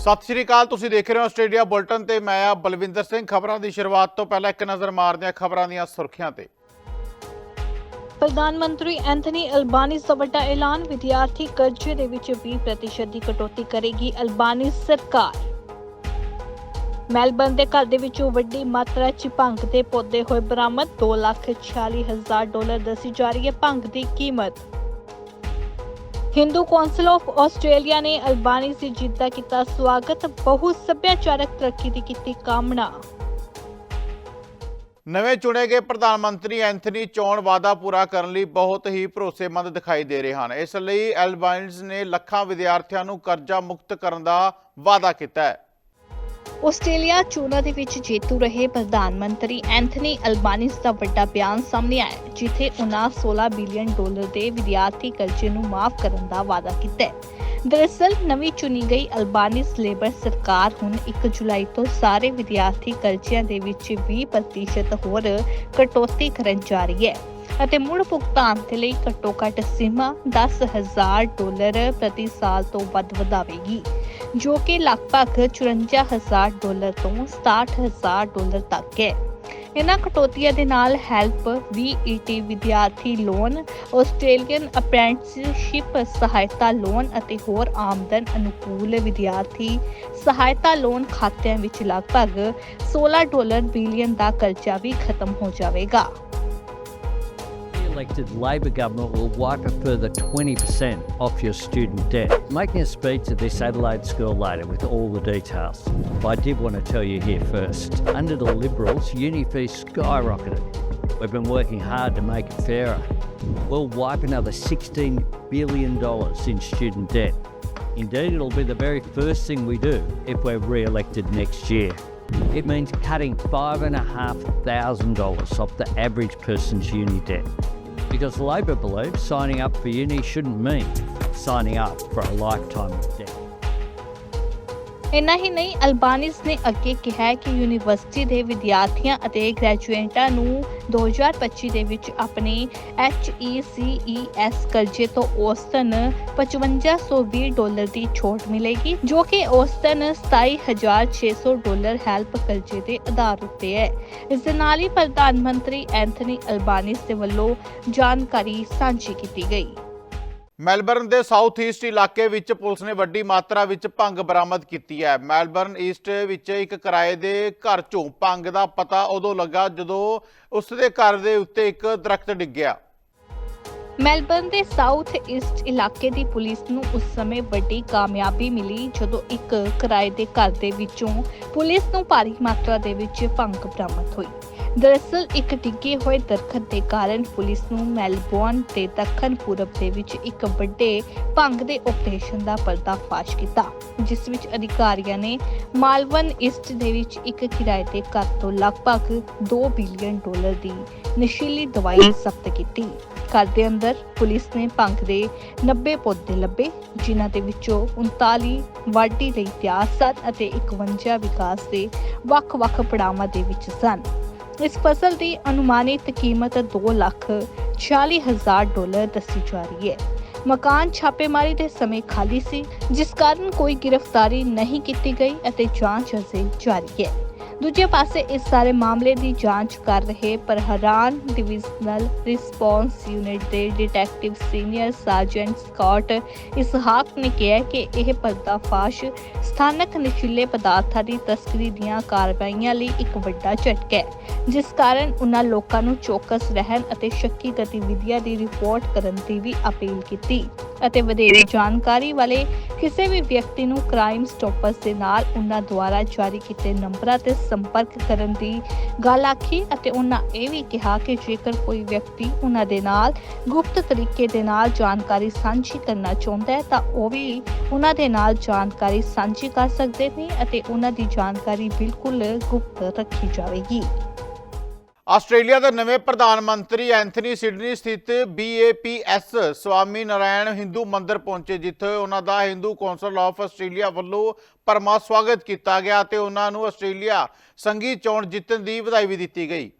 ਸਤਿ ਸ਼੍ਰੀ ਅਕਾਲ ਤੁਸੀਂ ਦੇਖ ਰਹੇ ਹੋ ਆਸਟ੍ਰੇਲੀਆ ਬੁਲਟਨ ਤੇ ਮੈਂ ਆ ਬਲਵਿੰਦਰ ਸਿੰਘ। ਖਬਰਾਂ ਦੀ ਸ਼ੁਰੂਆਤ ਤੋਂ ਪਹਿਲਾਂ ਇੱਕ ਨਜ਼ਰ ਮਾਰਦੇ ਹਾਂ ਖਬਰਾਂ ਦੀਆਂ ਸੁਰਖੀਆਂ ਤੇ। ਪ੍ਰਧਾਨ ਮੰਤਰੀ ਐਂਥਨੀ ਅਲਬਾਨੀਜ਼ ਦਾ ਵੱਡਾ ਐਲਾਨ ਵਿਦਿਆਰਥੀ ਕਰਜ਼ੇ ਦੇ ਵਿੱਚ 20% ਦੀ ਕਟੌਤੀ ਕਰੇਗੀ ਅਲਬਾਨੀਜ਼ ਸਰਕਾਰ। ਮੈਲਬਰਨ ਦੇ ਘਰ ਦੇ ਵਿੱਚੋਂ ਵੱਡੀ ਮਾਤਰਾ 'ਚ ਭੰਗ ਦੇ ਪੌਦੇ ਹੋਏ ਬਰਾਮਦ 2,46,000 ਡਾਲਰ ਦੱਸੀ ਜਾ ਰਹੀ ਹੈ ਭੰਗ ਦੀ ਕੀਮਤ। ਹਿੰਦੂ ਕੌਂਸਲ ਆਫ ਆਸਟ੍ਰੇਲੀਆ ਨੇ ਅਲਬਾਨੀਜ਼ ਦੀ ਜਿੱਤ ਦਾ ਕੀਤਾ ਸਵਾਗਤ, ਬਹੁ ਸੱਭਿਆਚਾਰਕ ਤਰੱਕੀ ਦੀ ਕੀਤੀ ਕਾਮਨਾ। ਨਵੇਂ ਚੁਣੇ ਗਏ ਪ੍ਰਧਾਨ ਮੰਤਰੀ ਐਂਥਨੀ ਚੋਣ ਵਾਅਦਾ ਪੂਰਾ ਕਰਨ ਲਈ ਬਹੁਤ ਹੀ ਭਰੋਸੇਮੰਦ ਦਿਖਾਈ ਦੇ ਰਹੇ ਹਨ। ਇਸ ਲਈ ਐਲਬਾਈਨਜ਼ ਨੇ ਲੱਖਾਂ ਵਿਦਿਆਰਥੀਆਂ ਨੂੰ ਕਰਜ਼ਾ ਮੁਕਤ ਕਰਨ ਦਾ ਵਾਅਦਾ ਕੀਤਾ ਹੈ। ਆਸਟ੍ਰੇਲੀਆ ਚੋਣਾਂ ਦੇ ਵਿੱਚ ਜੇਤੂ ਰਹੇ ਪ੍ਰਧਾਨ ਮੰਤਰੀ ਐਂਥਨੀ ਅਲਬਾਨਿਸ ਦਾ ਵੱਡਾ ਬਿਆਨ ਸਾਹਮਣੇ ਆਇਆ ਜਿੱਥੇ ਉਹਨਾਂ 16 ਬਿਲੀਅਨ ਡਾਲਰ ਦੇ ਵਿਦਿਆਰਥੀ ਕਰਜ਼ੇ ਨੂੰ ਮਾਫ ਕਰਨ ਦਾ ਵਾਅਦਾ ਕੀਤਾ ਹੈ। ਦਰਅਸਲ, ਨਵੀਂ ਚੁਣੀ ਗਈ ਅਲਬਾਨਿਸ ਲੇਬਰ ਸਰਕਾਰ ਹੁਣ 1 ਜੁਲਾਈ ਤੋਂ ਸਾਰੇ ਵਿਦਿਆਰਥੀ ਕਰਜ਼ਿਆਂ ਦੇ ਵਿੱਚ 20% ਹੋਰ ਕਟੌਤੀ ਕਰਨ ਜਾ ਰਹੀ ਹੈ ਅਤੇ ਮੁੜ ਭੁਗਤਾਨ ਦੇ ਲਈ ਘੱਟੋ ਘੱਟ ਸੀਮਾ 10000 ਡਾਲਰ ਪ੍ਰਤੀ ਸਾਲ ਤੋਂ ਵੱਧ ਵਧਾਵੇਗੀ। ਜੋ ਕਿ ਲਗਭਗ 54000 ਡਾਲਰ ਤੋਂ 67000 ਡਾਲਰ ਤੱਕ ਹੈ। ਇਹਨਾਂ ਕਟੌਤੀਆਂ ਦੇ ਨਾਲ ਹੈਲਪ VET ਵਿਦਿਆਰਥੀ ਲੋਨ ਆਸਟ੍ਰੇਲੀਅਨ ਅਪ੍ਰੈਂਟਿਸਸ਼ਿਪ ਸਹਾਇਤਾ ਲੋਨ ਅਤੇ ਹੋਰ ਆਮਦਨ ਅਨੁਕੂਲ ਵਿਦਿਆਰਥੀ ਸਹਾਇਤਾ ਲੋਨ ਖਾਤਿਆਂ ਵਿੱਚ ਲਗਭਗ 16 ਡਾਲਰ ਬਿਲੀਅਨ ਦਾ ਕਰਜ਼ਾ ਵੀ ਖਤਮ ਹੋ ਜਾਵੇਗਾ। Elected Labor government will wipe a further 20% off your student debt. Making a speech at this Adelaide school later with all the details. But I did want to tell you here first. Under the Liberals, uni fees skyrocketed. We've been working hard to make it fairer. We'll wipe another $16 billion in student debt. Indeed, it'll be the very first thing we do if we're re elected next year. It means cutting $5,500 off the average person's uni debt. Because Labor believes signing up for uni shouldn't mean signing up for a lifetime of debt. ਇੰਨਾ ਹੀ ਨਹੀਂ ਅਲਬਾਨਿਸ ਨੇ ਅੱਗੇ ਕਿਹਾ ਕਿ university ਦੇ ਵਿਦਿਆਰਥੀਆਂ ਅਤੇ ਗ੍ਰੈਜੂਏਟਾਂ ਨੂੰ 2025 ਦੇ ਵਿੱਚ ਆਪਣੇ HECES ਕਰਜ਼ੇ ਤੋਂ ਔਸਤਨ 5520 ਡਾਲਰ ਦੀ ਛੋਟ ਮਿਲੇਗੀ, ਜੋ ਕਿ ਔਸਤਨ 27600 ਡਾਲਰ ਹੈਲਪ ਕਰਜ਼ੇ ਦੇ ਆਧਾਰ ਉੱਤੇ ਹੈ। ਇਸ ਦੇ ਨਾਲ ਹੀ ਪ੍ਰਧਾਨ ਮੰਤਰੀ ਐਂਥਨੀ ਅਲਬਾਨਿਸ ਦੇ ਵੱਲੋਂ ਜਾਣਕਾਰੀ ਸਾਂਝੀ ਕੀਤੀ ਗਈ। ਮੈਲਬਰਨ ਦੇ ਸਾਊਥ ਈਸਟ ਇਲਾਕੇ ਵਿੱਚ ਪੁਲਿਸ ਨੇ ਵੱਡੀ ਮਾਤਰਾ ਵਿੱਚ ਭੰਗ ਬਰਾਮਦ ਕੀਤੀ ਹੈ। ਮੈਲਬਰਨ ਈਸਟ ਵਿੱਚ ਇੱਕ ਕਿਰਾਏ ਦੇ ਘਰ ਚੋਂ ਭੰਗ ਦਾ ਪਤਾ ਉਦੋਂ ਲੱਗਾ ਜਦੋਂ ਉਸ ਦੇ ਘਰ ਦੇ ਉੱਤੇ ਇੱਕ ਦਰਖਤ ਡਿੱਗਿਆ ਮੈਲਬਰਨ ਦੇ ਸਾਊਥ ਈਸਟ ਇਲਾਕੇ ਦੀ ਪੁਲਿਸ ਨੂੰ ਉਸ ਸਮੇਂ ਵੱਡੀ ਕਾਮਯਾਬੀ ਮਿਲੀ ਜਦੋਂ ਇੱਕ ਕਿਰਾਏ ਦੇ ਘਰ ਦੇ ਵਿੱਚੋਂ ਪੁਲਿਸ ਨੂੰ ਭਾਰੀ ਮਾਤਰਾ ਦੇ ਵਿੱਚ ਭੰਗ ਬਰਾਮਦ ਹੋਈ। ਦਰਅਸਲ, ਇੱਕ ਡਿੱਗੇ ਹੋਏ ਦਰਖਤ ਦੇ ਕਾਰਨ ਪੁਲਿਸ ਨੂੰ ਮੈਲਬੌਰਨ ਦੇ ਦੱਖਣ ਪੂਰਬ ਦੇ ਵਿੱਚ ਇੱਕ ਵੱਡੇ ਭੰਗ ਦੇ ਆਪਰੇਸ਼ਨ ਦਾ ਪਰਦਾਫਾਸ਼ ਕੀਤਾ, ਜਿਸ ਵਿੱਚ ਅਧਿਕਾਰੀਆਂ ਨੇ ਮਾਲਵਨ ਈਸਟ ਦੇ ਵਿੱਚ ਇੱਕ ਕਿਰਾਏ ਦੇ ਘਰ ਤੋਂ ਲਗਭਗ 2 ਬਿਲੀਅਨ ਡਾਲਰ ਦੀ ਨਸ਼ੀਲੀ ਦਵਾਈ ਜ਼ਬਤ ਕੀਤੀ। ਘਰ ਦੇ ਅੰਦਰ ਪੁਲਿਸ ਨੇ ਭੰਗ ਦੇ 90 ਪੌਦੇ ਲੱਭੇ, ਜਿਨ੍ਹਾਂ ਦੇ ਵਿੱਚੋਂ 39 ਵਾਢੀ ਲਈ ਤਿਆਰ ਸਨ ਅਤੇ 51 ਵਿਕਾਸ ਦੇ ਵੱਖ-ਵੱਖ ਪੜਾਵਾਂ ਦੇ ਵਿੱਚ ਸਨ। ਇਸ ਫਸਲ ਦੀ ਅਨੁਮਾਨਿਤ ਕੀਮਤ 2 ਲੱਖ 40 ਹਜ਼ਾਰ ਡਾਲਰ ਦੱਸੀ ਜਾ ਰਹੀ ਹੈ। ਮਕਾਨ ਛਾਪੇਮਾਰੀ ਦੇ ਸਮੇਂ ਖਾਲੀ ਸੀ, ਜਿਸ ਕਾਰਨ ਕੋਈ ਗ੍ਰਿਫਤਾਰੀ ਨਹੀਂ ਕੀਤੀ ਗਈ ਅਤੇ ਜਾਂਚ ਅਜੇ ਜਾਰੀ ਹੈ। ਦੂਜੇ ਪਾਸੇ ਇਸ ਸਾਰੇ ਮਾਮਲੇ ਦੀ ਜਾਂਚ ਕਰ ਰਹੇ ਪ੍ਰਹਰਾਨ ਡਿਵੀਜ਼ਨਲ ਰਿਸਪੌਂਸ ਯੂਨਿਟ ਦੇ detective senior sergeant Scott Isaac ਨੇ ਕਿਹਾ ਕਿ ਇਹ ਪਰਦਾਫਾਸ਼ ਸਥਾਨਕ ਨਸ਼ੀਲੇ ਪਦਾਰਥਾਂ ਦੀ ਤਸਕਰੀ ਦੀਆਂ ਕਾਰਵਾਈਆਂ ਲਈ ਇੱਕ ਵੱਡਾ ਝਟਕਾ ਹੈ, ਜਿਸ ਕਾਰਨ ਉਹਨਾਂ ਲੋਕਾਂ ਨੂੰ ਚੌਕਸ ਰਹਿਣ ਅਤੇ ਸ਼ੱਕੀ ਗਤੀਵਿਧੀਆਂ ਦੀ ਰਿਪੋਰਟ ਕਰਨ ਦੀ ਵੀ ਅਪੀਲ ਕੀਤੀ। ਅਤੇ ਵਧੇਰੇ ਜਾਣਕਾਰੀ ਵਾਲੇ ਕਿਸੇ ਵੀ ਵਿਅਕਤੀ ਨੂੰ ਕ੍ਰਾਈਮ ਸਟਾਪਰਸ ਦੇ ਨਾਲ ਉਹਨਾਂ ਦੁਆਰਾ ਜਾਰੀ ਕੀਤੇ ਨੰਬਰਾਂ ਤੇ ਸੰਪਰਕ ਕਰਨ ਦੀ ਗੱਲ ਆਖੀ ਅਤੇ ਉਹਨਾਂ ਇਹ ਵੀ ਕਿਹਾ ਕਿ ਜੇਕਰ ਕੋਈ ਵਿਅਕਤੀ ਉਹਨਾਂ ਦੇ ਨਾਲ ਗੁਪਤ ਤਰੀਕੇ ਦੇ ਨਾਲ ਜਾਣਕਾਰੀ ਸਾਂਝੀ ਕਰਨਾ ਚਾਹੁੰਦਾ ਹੈ ਤਾਂ ਉਹ ਵੀ ਉਹਨਾਂ ਦੇ ਨਾਲ ਜਾਣਕਾਰੀ ਸਾਂਝੀ ਕਰ ਸਕਦੇ ਨੇ ਅਤੇ ਉਹਨਾਂ ਦੀ ਜਾਣਕਾਰੀ ਬਿਲਕੁਲ ਗੁਪਤ ਰੱਖੀ ਜਾਵੇਗੀ। ਆਸਟ੍ਰੇਲੀਆ ਦੇ ਨਵੇਂ ਪ੍ਰਧਾਨ ਮੰਤਰੀ ਐਂਥਨੀ ਸਿਡਨੀ ਸਥਿਤ BAPS ਸਵਾਮੀ ਨਾਰਾਇਣ ਹਿੰਦੂ ਮੰਦਿਰ ਪਹੁੰਚੇ, ਜਿੱਥੇ ਉਹਨਾਂ ਦਾ ਹਿੰਦੂ ਕੌਂਸਲ ਆਫ ਆਸਟ੍ਰੇਲੀਆ ਵੱਲੋਂ ਪਰਮਾ ਸਵਾਗਤ ਕੀਤਾ ਗਿਆ ਤੇ ਉਹਨਾਂ ਨੂੰ ਆਸਟ੍ਰੇਲੀਆ ਸੰਘੀ ਚੋਣ ਜਿੱਤਣ ਦੀ ਵਧਾਈ ਵੀ ਦਿੱਤੀ ਗਈ।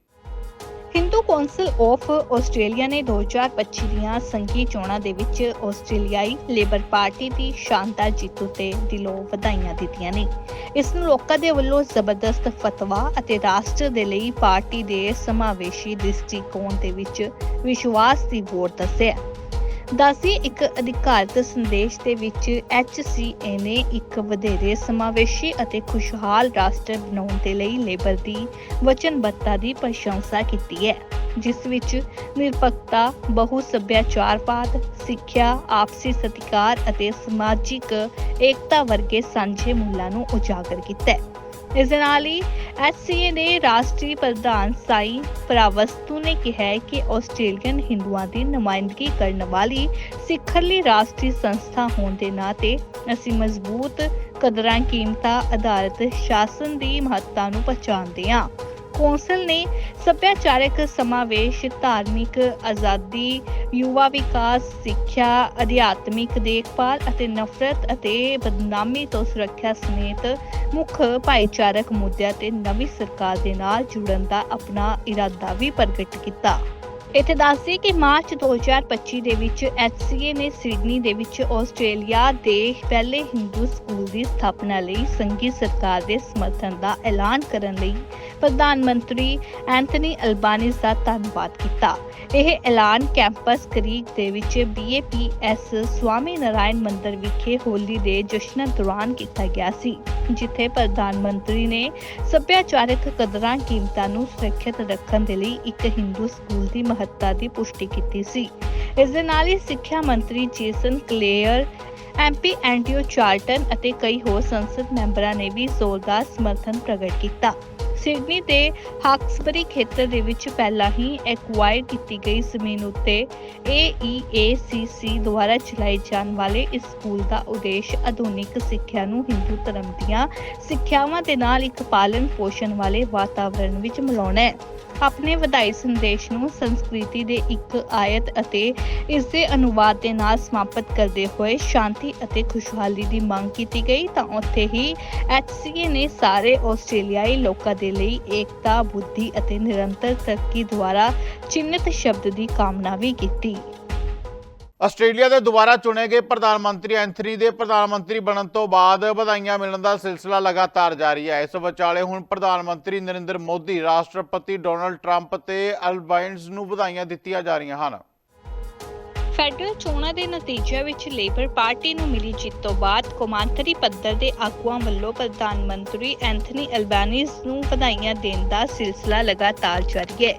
ਹਿੰਦੂ ਕੌਂਸਲ ਆਫ ਆਸਟ੍ਰੇਲੀਆ ਨੇ 2025 ਦੀਆਂ ਸੰਘੀ ਚੋਣਾਂ ਦੇ ਵਿੱਚ ਆਸਟ੍ਰੇਲੀਆਈ ਲੇਬਰ ਪਾਰਟੀ ਦੀ ਸ਼ਾਨਦਾਰ ਜਿੱਤ ਉਤੇ ਦਿਲੋਂ ਵਧਾਈਆਂ ਦਿੱਤੀਆਂ ਨੇ। ਇਸ ਨੂੰ ਲੋਕਾਂ ਦੇ ਵੱਲੋਂ ਜ਼ਬਰਦਸਤ ਫਤਵਾ ਅਤੇ ਰਾਸ਼ਟਰ ਦੇ ਲਈ ਪਾਰਟੀ ਦੇ ਸਮਾਵੇਸ਼ੀ ਦ੍ਰਿਸ਼ਟੀਕੋਣ ਦੇ ਵਿੱਚ ਵਿਸ਼ਵਾਸ ਦੀ ਵੋਟ ਦੱਸਿਆ। ਦੱਸੀ ਇੱਕ ਅਧਿਕਾਰਤ ਸੰਦੇਸ਼ ਦੇ ਵਿੱਚ HCA ਨੇ ਇੱਕ ਵਧੇਰੇ ਸਮਾਵੇਸ਼ੀ ਅਤੇ ਖੁਸ਼ਹਾਲ ਰਾਸ਼ਟਰ ਬਣਾਉਣ ਦੇ ਲਈ ਲੇਬਰ ਦੀ ਵਚਨਬੱਧਤਾ ਦੀ ਪ੍ਰਸ਼ੰਸਾ ਕੀਤੀ ਹੈ, ਜਿਸ ਵਿੱਚ ਨਿਰਪੱਖਤਾ, ਬਹੁ ਸੱਭਿਆਚਾਰਵਾਦ, ਸਿੱਖਿਆ, ਆਪਸੀ ਸਤਿਕਾਰ ਅਤੇ ਸਮਾਜਿਕ ਏਕਤਾ ਵਰਗੇ ਸਾਂਝੇ ਮੁੱਲਾਂ ਨੂੰ ਉਜਾਗਰ ਕੀਤਾ ਹੈ। ਇਸ ਦੇ ਨਾਲ ਹੀ ਐਚਸੀਏ ਦੇ ਰਾਸ਼ਟਰੀ ਪ੍ਰਧਾਨ ਸਾਈ ਪ੍ਰਾਵਸਤੂ ਨੇ ਕਿਹਾ ਕਿ ਆਸਟ੍ਰੇਲੀਅਨ ਹਿੰਦੂਆਂ ਦੀ ਨੁਮਾਇੰਦਗੀ ਕਰਨ ਵਾਲੀ ਸਿਖਰਲੀ ਰਾਸ਼ਟਰੀ ਸੰਸਥਾ ਹੋਣ ਦੇ ਨਾਤੇ ਅਸੀਂ ਮਜ਼ਬੂਤ ਕਦਰਾਂ ਕੀਮਤਾਂ ਆਧਾਰਿਤ ਸ਼ਾਸਨ ਦੀ ਮਹੱਤਤਾ ਨੂੰ ਪਛਾਣਦੇ ਹਾਂ। ਕੌਂਸਲ ਨੇ ਸੱਭਿਆਚਾਰਕ ਸਮਾਵੇਸ਼, ਧਾਰਮਿਕ, ਆਜ਼ਾਦੀ, ਯੁਵਾ ਵਿਕਾਸ, ਸਿੱਖਿਆ, ਅਧਿਆਤਮਿਕ ਦੇਖਭਾਲ ਅਤੇ ਨਫ਼ਰਤ ਅਤੇ ਬਦਨਾਮੀ ਤੋਂ ਸੁਰੱਖਿਆ ਸਮੇਤ ਮੁੱਖ ਭਾਈਚਾਰਕ ਮੁੱਦਿਆਂ ਤੇ ਨਵੀਂ ਸਰਕਾਰ ਦੇ ਨਾਲ ਜੁੜਨ ਦਾ ਆਪਣਾ ਇਰਾਦਾ ਵੀ ਪ੍ਰਗਟ ਕੀਤਾ। ਇੱਥੇ ਦੱਸਦੇ ਕਿ ਮਾਰਚ 2025 ਦੇ ਵਿੱਚ HCA ਨੇ ਸਿਡਨੀ ਦੇ ਵਿੱਚ ਆਸਟ੍ਰੇਲੀਆ ਦੇ ਪਹਿਲੇ ਹਿੰਦੂ ਸਕੂਲ ਦੀ ਸਥਾਪਨਾ ਲਈ ਸੰਘੀ ਸਰਕਾਰ ਦੇ ਸਮਰਥਨ ਦਾ ਐਲਾਨ ਕਰਨ ਲਈ ਪ੍ਰਧਾਨ ਮੰਤਰੀ ਐਂਥਨੀ ਅਲਬਾਨਿਸ ਦਾ ਧੰਨਵਾਦ ਕੀਤਾ। ਇਹ ਐਲਾਨ ਕੈਂਪਸ ਕਰੀਕ ਦੇ ਵਿੱਚ BAPS ਸਵਾਮੀ ਨਾਰਾਇਣ ਮੰਦਿਰ ਵਿਖੇ ਹੋਲੀ ਦੇ ਜਸ਼ਨਾਂ ਦੌਰਾਨ ਕੀਤਾ ਗਿਆ ਸੀ, ਜਿੱਥੇ ਪ੍ਰਧਾਨ ਮੰਤਰੀ ਨੇ ਸੱਭਿਆਚਾਰਕ ਕਦਰਾਂ ਕੀਮਤਾਂ ਨੂੰ ਸੁਰੱਖਿਅਤ ਰੱਖਣ ਦੇ ਲਈ ਇੱਕ ਹਿੰਦੂ ਸਕੂਲ ਦੀ ਮਹੱਤਤਾ ਦੀ ਪੁਸ਼ਟੀ ਕੀਤੀ ਸੀ। ਇਸ ਦੇ ਨਾਲ ਹੀ ਸਿੱਖਿਆ ਮੰਤਰੀ ਜੇਸਨ ਕਲੇਅਰ ਐਮਪੀ ਐਂਟੀਓ ਚਾਰਟਨ ਅਤੇ ਕਈ ਹੋਰ ਸੰਸਦ ਮੈਂਬਰਾਂ ਨੇ ਵੀ ਜ਼ੋਰਦਾਰ ਸਮਰਥਨ ਪ੍ਰਗਟ ਕੀਤਾ। ਸਿਡਨੀ ਦੇ ਹਾਕਸਬਰੀ ਖੇਤਰ ਦੇ ਵਿੱਚ ਪਹਿਲਾਂ ਹੀ ਐਕਵਾਇਰ ਕੀਤੀ ਗਈ ਜ਼ਮੀਨ ਉੱਤੇ AEACC ਦੁਆਰਾ ਚਲਾਏ ਜਾਣ ਵਾਲੇ ਇਸ ਸਕੂਲ ਦਾ ਉਦੇਸ਼ ਆਧੁਨਿਕ ਸਿੱਖਿਆ ਨੂੰ ਹਿੰਦੂ ਧਰਮ ਦੀਆਂ ਸਿੱਖਿਆਵਾਂ ਦੇ ਨਾਲ ਇੱਕ ਪਾਲਣ ਪੋਸ਼ਣ ਵਾਲੇ ਵਾਤਾਵਰਣ ਵਿੱਚ ਮਿਲਾਉਣਾ ਹੈ। ਆਪਣੇ ਵਧਾਈ ਸੰਦੇਸ਼ ਨੂੰ ਸੰਸਕ੍ਰਿਤੀ ਦੇ ਇੱਕ ਆਇਤ ਅਤੇ ਇਸ ਦੇ ਅਨੁਵਾਦ ਦੇ ਨਾਲ ਸਮਾਪਤ ਕਰਦੇ ਹੋਏ ਸ਼ਾਂਤੀ ਅਤੇ ਖੁਸ਼ਹਾਲੀ ਦੀ ਮੰਗ ਕੀਤੀ ਗਈ, ਤਾਂ ਉੱਥੇ ਹੀ HCA ਨੇ ਸਾਰੇ ਆਸਟ੍ਰੇਲੀਆਈ ਲੋਕਾਂ ਦੇ ਲਈ ਏਕਤਾ, ਬੁੱਧੀ ਅਤੇ ਨਿਰੰਤਰ ਤਰੱਕੀ ਦੁਆਰਾ ਚਿੰਨ੍ਹਿਤ ਸ਼ਬਦ ਦੀ ਕਾਮਨਾ ਵੀ ਕੀਤੀ। ਆਸਟ੍ਰੇਲੀਆ ਦੇ ਦੁਬਾਰਾ ਚੁਣੇ ਗਏ ਪ੍ਰਧਾਨ ਮੰਤਰੀ ਐਂਥਨੀ ਦੇ ਪ੍ਰਧਾਨ ਮੰਤਰੀ ਬਣਨ ਤੋਂ ਬਾਅਦ ਵਧਾਈਆਂ ਮਿਲਣ ਦਾ ਸਿਲਸਿਲਾ ਲਗਾਤਾਰ ਜਾਰੀ ਹੈ। ਇਸ ਵਿਚਾਲੇ ਹੁਣ ਪ੍ਰਧਾਨ ਮੰਤਰੀ ਨਰਿੰਦਰ ਮੋਦੀ, ਰਾਸ਼ਟਰਪਤੀ ਡੋਨਲਡ ਟਰੰਪ ਤੇ ਅਲਬਾਈਨਜ਼ ਨੂੰ ਵਧਾਈਆਂ ਦਿੱਤੀਆਂ ਜਾ ਰਹੀਆਂ ਹਨ। ਫੈਡਰਲ ਚੋਣਾਂ ਦੇ ਨਤੀਜਿਆਂ ਵਿੱਚ ਲੇਬਰ ਪਾਰਟੀ ਨੂੰ ਮਿਲੀ ਜਿੱਤ ਤੋਂ ਬਾਅਦ ਕੌਮਾਂਤਰੀ ਪੱਧਰ ਦੇ ਆਗੂਆਂ ਵੱਲੋਂ ਪ੍ਰਧਾਨ ਮੰਤਰੀ ਐਂਥਨੀ ਅਲਬਾਨੀਜ਼ ਨੂੰ ਵਧਾਈਆਂ ਦੇਣ ਦਾ ਸਿਲਸਿਲਾ ਲਗਾਤਾਰ ਜਾਰੀ ਹੈ।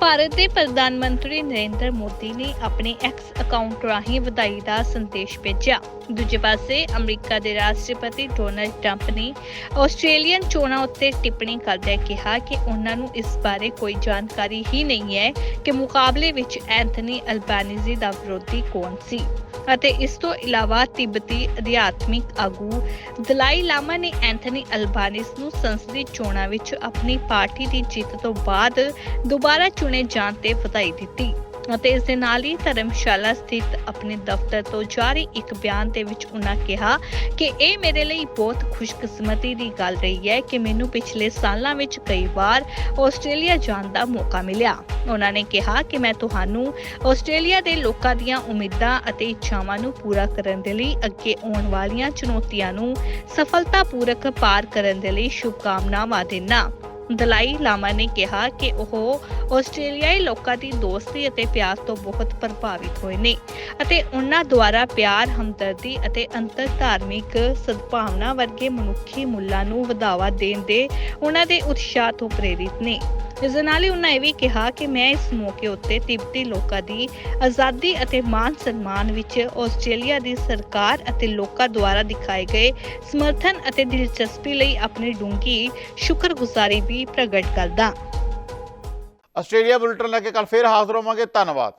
ਭਾਰਤ ਦੇ ਪ੍ਰਧਾਨ ਮੰਤਰੀ ਨਰਿੰਦਰ ਮੋਦੀ ਨੇ ਆਪਣੇ ਐਕਸ ਅਕਾਊਂਟ ਰਾਹੀਂ ਵਧਾਈ ਦਾ ਸੰਦੇਸ਼ ਭੇਜਿਆ। ਦੂਜੇ ਪਾਸੇ ਅਮਰੀਕਾ ਦੇ ਰਾਸ਼ਟਰਪਤੀ ਡੋਨਲਡ ਟਰੰਪ ਨੇ ਆਸਟ੍ਰੇਲੀਅਨ ਚੋਣਾਂ ਉੱਤੇ ਟਿੱਪਣੀ ਕਰਦਿਆਂ ਕਿਹਾ ਕਿ ਉਹਨਾਂ ਨੂੰ ਇਸ ਬਾਰੇ ਕੋਈ ਜਾਣਕਾਰੀ ਹੀ ਨਹੀਂ ਹੈ ਕਿ ਮੁਕਾਬਲੇ ਵਿੱਚ ਐਂਥਨੀ ਅਲਬਾਨੀਜ਼ੀ ਦਾ ਵਿਰੋਧੀ ਕੌਣ ਸੀ। ਅਤੇ ਇਸ ਤੋਂ ਇਲਾਵਾ ਤਿੱਬਤੀ ਅਧਿਆਤਮਿਕ ਆਗੂ ਦਲਾਈ ਲਾਮਾ ਨੇ ਐਂਥਨੀ ਅਲਬਾਨਿਸ ਨੂੰ ਸੰਸਦੀ ਚੋਣਾਂ ਵਿੱਚ ਆਪਣੀ ਪਾਰਟੀ ਦੀ ਜਿੱਤ ਤੋਂ ਬਾਅਦ ਦੁਬਾਰਾ ਚੁਣੇ ਜਾਣ ਤੇ ਵਧਾਈ ਦਿੱਤੀ। ਅਤੇ ਇਸ ਦੇ ਨਾਲ ਹੀ ਧਰਮਸ਼ਾਲਾ ਸਥਿਤ ਆਪਣੇ ਦਫ਼ਤਰ ਤੋਂ ਜਾਰੀ ਇੱਕ ਬਿਆਨ ਦੇ ਵਿੱਚ ਉਹਨਾਂ ਕਿਹਾ ਕਿ ਇਹ ਮੇਰੇ ਲਈ ਬਹੁਤ ਖੁਸ਼ਕਿਸਮਤੀ ਦੀ ਗੱਲ ਰਹੀ ਹੈ ਕਿ ਮੈਨੂੰ ਪਿਛਲੇ ਸਾਲਾਂ ਵਿੱਚ ਕਈ ਵਾਰ ਆਸਟ੍ਰੇਲੀਆ ਜਾਣ ਦਾ ਮੌਕਾ ਮਿਲਿਆ। ਉਹਨਾਂ ਨੇ ਕਿਹਾ ਕਿ ਮੈਂ ਤੁਹਾਨੂੰ ਆਸਟ੍ਰੇਲੀਆ ਦੇ ਲੋਕਾਂ ਦੀਆਂ ਉਮੀਦਾਂ ਅਤੇ ਇੱਛਾਵਾਂ ਨੂੰ ਪੂਰਾ ਕਰਨ ਦੇ ਲਈ ਅੱਗੇ ਆਉਣ ਵਾਲੀਆਂ ਚੁਣੌਤੀਆਂ ਨੂੰ ਸਫਲਤਾਪੂਰਕ ਪਾਰ ਕਰਨ ਦੇ ਲਈ ਸ਼ੁਭਕਾਮਨਾਵਾਂ ਦਿੰਦਾ। ਦਲਾਈ ਲਾਮਾ ਨੇ ਕਿਹਾ ਕਿ ਉਹ ਆਸਟ੍ਰੇਲੀਆਈ ਲੋਕਾਂ ਦੀ ਦੋਸਤੀ ਅਤੇ ਪਿਆਰ ਤੋਂ ਬਹੁਤ ਪ੍ਰਭਾਵਿਤ ਹੋਏ ਨੇ ਅਤੇ ਉਹਨਾਂ ਦੁਆਰਾ ਪਿਆਰ, ਹਮਦਰਦੀ ਅਤੇ ਅੰਤਰ ਧਾਰਮਿਕ ਸਦਭਾਵਨਾ ਵਰਗੇ ਮਨੁੱਖੀ ਮੁੱਲਾਂ ਨੂੰ ਵਧਾਵਾ ਦੇਣ ਦੇ ਉਹਨਾਂ ਦੇ ਉਤਸ਼ਾਹ ਤੋਂ ਪ੍ਰੇਰਿਤ ਨੇ। ਇਸ ਦੇ ਨਾਲ ਹੀ ਉਹਨਾਂ ਇਹ ਵੀ ਕਿਹਾ ਕਿ ਮੈਂ ਇਸ ਮੌਕੇ ਉੱਤੇ ਤਿੱਬਤੀ ਲੋਕਾਂ ਦੀ ਆਜ਼ਾਦੀ ਅਤੇ ਮਾਨ ਸਨਮਾਨ ਵਿੱਚ ਆਸਟ੍ਰੇਲੀਆ ਦੀ ਸਰਕਾਰ ਅਤੇ ਲੋਕਾਂ ਦੁਆਰਾ ਦਿਖਾਏ ਗਏ ਸਮਰਥਨ ਅਤੇ ਦਿਲਚਸਪੀ ਲਈ ਆਪਣੀ ਡੂੰਘੀ ਸ਼ੁਕਰਗੁਜ਼ਾਰੀ ਵੀ ਪ੍ਰਗਟ ਕਰਦਾ। ਆਸਟ੍ਰੇਲੀਆ ਬੁਲਟਨ ਲੈ ਕੇ ਕੱਲ ਫੇਰ ਹਾਜ਼ਰ ਹੋਵਾਂਗੇ। ਧੰਨਵਾਦ।